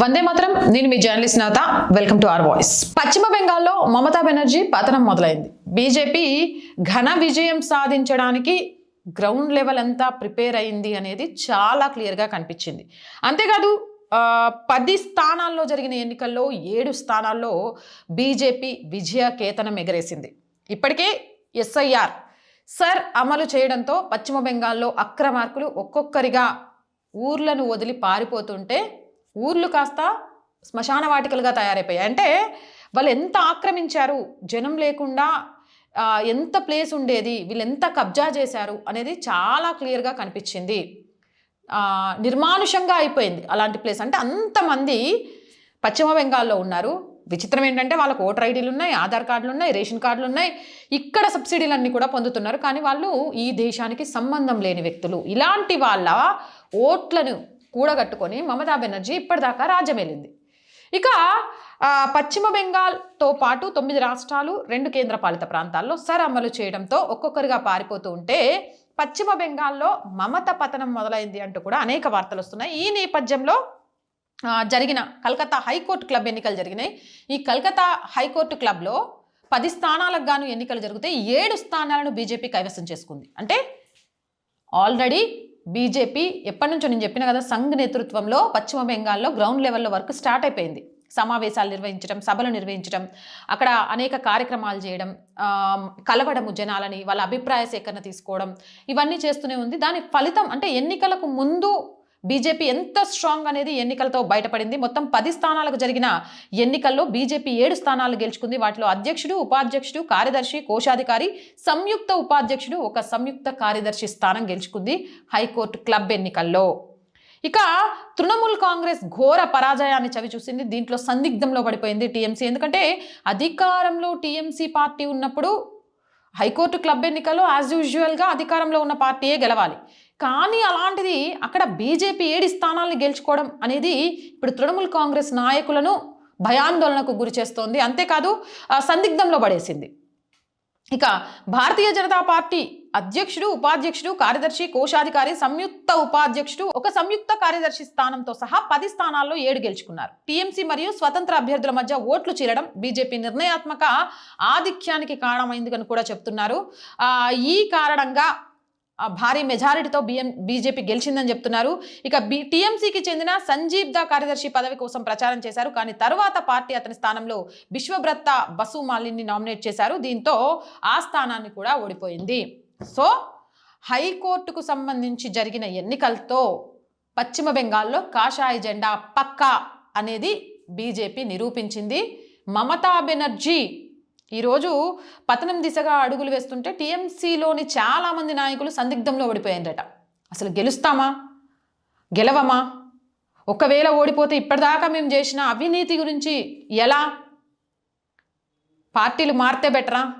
వందే మాత్రం. నేను మీ జర్నలిస్ట్ నాత వెల్కమ్ టు అవర్ వాయిస్. పశ్చిమ బెంగాల్లో మమతా బెనర్జీ పతనం మొదలైంది. బీజేపీ ఘన విజయం సాధించడానికి గ్రౌండ్ లెవెల్ అంతా ప్రిపేర్ అయింది అనేది చాలా క్లియర్గా కనిపించింది. అంతేకాదు పది స్థానాల్లో జరిగిన ఎన్నికల్లో ఏడు స్థానాల్లో బీజేపీ విజయ కేతనం ఎగరేసింది. ఇప్పటికే ఎస్ఐఆర్ సర్ అమలు చేయడంతో పశ్చిమ బెంగాల్లో అక్రమార్కులు ఒక్కొక్కరిగా ఊర్లను వదిలి పారిపోతుంటే ఊర్లు కాస్త శ్మశాన వాటికలుగా తయారైపోయాయి. అంటే వాళ్ళు ఎంత ఆక్రమించారు? జనం లేకుండా ఎంత ప్లేస్ ఉండేది? వీళ్ళు ఎంత కబ్జా చేశారు? అనేది చాలా క్లియర్గా కనిపించింది. నిర్మానుషంగా అయిపోయింది అలాంటి ప్లేస్. అంటే అంతమంది పశ్చిమ బెంగాల్లో ఉన్నారు. విచిత్రం ఏంటంటే వాళ్ళకు ఓటర్ ఐడీలు ఉన్నాయి ఆధార్ కార్డులు ఉన్నాయి రేషన్ కార్డులు ఉన్నాయి. ఇక్కడ సబ్సిడీలన్నీ కూడా పొందుతున్నారు. కానీ వాళ్ళు ఈ దేశానికి సంబంధం లేని వ్యక్తులు. ఇలాంటి వాళ్ళ ఓట్లను కూడగట్టుకొని మమతా బెనర్జీ ఇప్పటిదాకా రాజ్యమేలింది. ఇక పశ్చిమ బెంగాల్తో పాటు తొమ్మిది రాష్ట్రాలు రెండు కేంద్రపాలిత ప్రాంతాల్లో సర్ అమలు చేయడంతో ఒక్కొక్కరిగా పారిపోతూ ఉంటే పశ్చిమ బెంగాల్లో మమత పతనం మొదలైంది అంటూ కూడా అనేక వార్తలు వస్తున్నాయి. ఈ నేపథ్యంలో జరిగిన కలకత్తా హైకోర్టు క్లబ్ ఎన్నికలు జరిగినాయి. ఈ కలకత్తా హైకోర్టు క్లబ్లో పది స్థానాలకు గాను ఎన్నికలు జరిగితే ఏడు స్థానాలను బీజేపీ కైవసం చేసుకుంది. అంటే ఆల్రెడీ బీజేపీ ఎప్పటి నుంచో నేను చెప్పిన కదా సంఘ్ నేతృత్వంలో పశ్చిమ బెంగాల్లో గ్రౌండ్ లెవెల్లో వర్క్ స్టార్ట్ అయిపోయింది. సమావేశాలు నిర్వహించడం సభలు నిర్వహించడం అక్కడ అనేక కార్యక్రమాలు చేయడం కలవడము జనాలని వాళ్ళ అభిప్రాయ సేకరణ తీసుకోవడం ఇవన్నీ చేస్తూనే ఉంది. దాని ఫలితం అంటే ఎన్నికలకు ముందు బీజేపీ ఎంత స్ట్రాంగ్ అనేది ఎన్నికలతో బయటపడింది. మొత్తం పది స్థానాలకు జరిగిన ఎన్నికల్లో బీజేపీ ఏడు స్థానాలు గెలుచుకుంది. వాటిలో అధ్యక్షుడు ఉపాధ్యక్షుడు కార్యదర్శి కోశాధికారి సంయుక్త ఉపాధ్యక్షుడు ఒక సంయుక్త కార్యదర్శి స్థానం గెలుచుకుంది హైకోర్టు క్లబ్ ఎన్నికల్లో. ఇక తృణమూల్ కాంగ్రెస్ ఘోర పరాజయాన్ని చవి చూసింది. దీంట్లో సందిగ్ధంలో పడిపోయింది టీఎంసీ. ఎందుకంటే అధికారంలో టీఎంసీ పార్టీ ఉన్నప్పుడు హైకోర్టు క్లబ్ ఎన్నికల్లో యాజ్ యూజువల్గా అధికారంలో ఉన్న పార్టీయే గెలవాలి. కానీ అలాంటిది అక్కడ బీజేపీ ఏడు స్థానాలను గెలుచుకోవడం అనేది ఇప్పుడు తృణమూల్ కాంగ్రెస్ నాయకులను భయాందోళనకు గురి చేస్తోంది. అంతేకాదు సందిగ్ధంలో పడేసింది. ఇక భారతీయ జనతా పార్టీ అధ్యక్షుడు ఉపాధ్యక్షుడు కార్యదర్శి కోశాధికారి సంయుక్త ఉపాధ్యక్షుడు ఒక సంయుక్త కార్యదర్శి స్థానంతో సహా పది స్థానాల్లో ఏడు గెలుచుకున్నారు. టీఎంసీ మరియు స్వతంత్ర అభ్యర్థుల మధ్య ఓట్లు చీలడం బీజేపీ నిర్ణయాత్మక ఆధిక్యానికి కారణమైంది అని కూడా చెప్తున్నారు. ఈ కారణంగా భారీ మెజారిటీతో బిఎం బీజేపీ గెలిచిందని చెప్తున్నారు. ఇక బి టీఎంసీకి చెందిన సంజీవ్ దా కార్యదర్శి పదవి కోసం ప్రచారం చేశారు. కానీ తరువాత పార్టీ అతని స్థానంలో విశ్వబ్రత్త బసు మాలిని నామినేట్ చేశారు. దీంతో ఆ స్థానాన్ని కూడా ఓడిపోయింది. సో హైకోర్టుకు సంబంధించి జరిగిన ఎన్నికలతో పశ్చిమ బెంగాల్లో కాషాయ జెండా పక్కా అనేది బీజేపీ నిరూపించింది. మమతా బెనర్జీ ఈరోజు పతనం దిశగా అడుగులు వేస్తుంటే టీఎంసీలోని చాలామంది నాయకులు సందిగ్ధంలో ఓడిపోయారట. అసలు గెలుస్తామా? గెలవమా? ఒకవేళ ఓడిపోతే ఇప్పటిదాకా మేము చేసిన అవినీతి గురించి ఎలా? పార్టీలు మారితే బెటరా?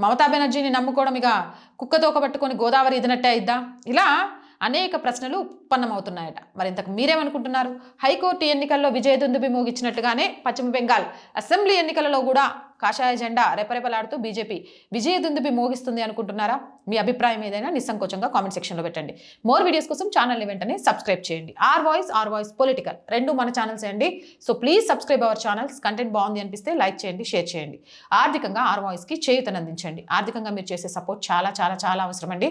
మమతా బెనర్జీని నమ్ముకోవడం ఇక కుక్కతోక పట్టుకొని గోదావరి ఇదినట్టే అయిద్దా? ఇలా అనేక ప్రశ్నలు ఉత్పన్నమవుతున్నాయట. మరి ఇంతకు మీరేమనుకుంటున్నారు? హైకోర్టు ఎన్నికల్లో విజయదుందుబి మోగించినట్టుగానే పశ్చిమ బెంగాల్ అసెంబ్లీ ఎన్నికలలో కూడా కాషాయ జెండా రెపరెపలాడుతూ బీజేపీ విజయదుందుబి మోగిస్తుంది అనుకుంటున్నారా? మీ అభిప్రాయం ఏదైనా నిస్సంకోచంగా కామెంట్ సెక్షన్లో పెట్టండి. మోర్ వీడియోస్ కోసం ఛానల్ని వెంటనే సబ్స్క్రైబ్ చేయండి. R voice R voice political రెండు మన ఛానల్స్ అండి. So please subscribe our channels. Content బాగుంది అనిపిస్తే లైక్ చేయండి షేర్ చేయండి. ఆర్థికంగా ఆర్ వాయిస్కి చేయూతనందించండి. ఆర్థికంగా మీరు చేసే సపోర్ట్ చాలా చాలా చాలా అవసరం అండి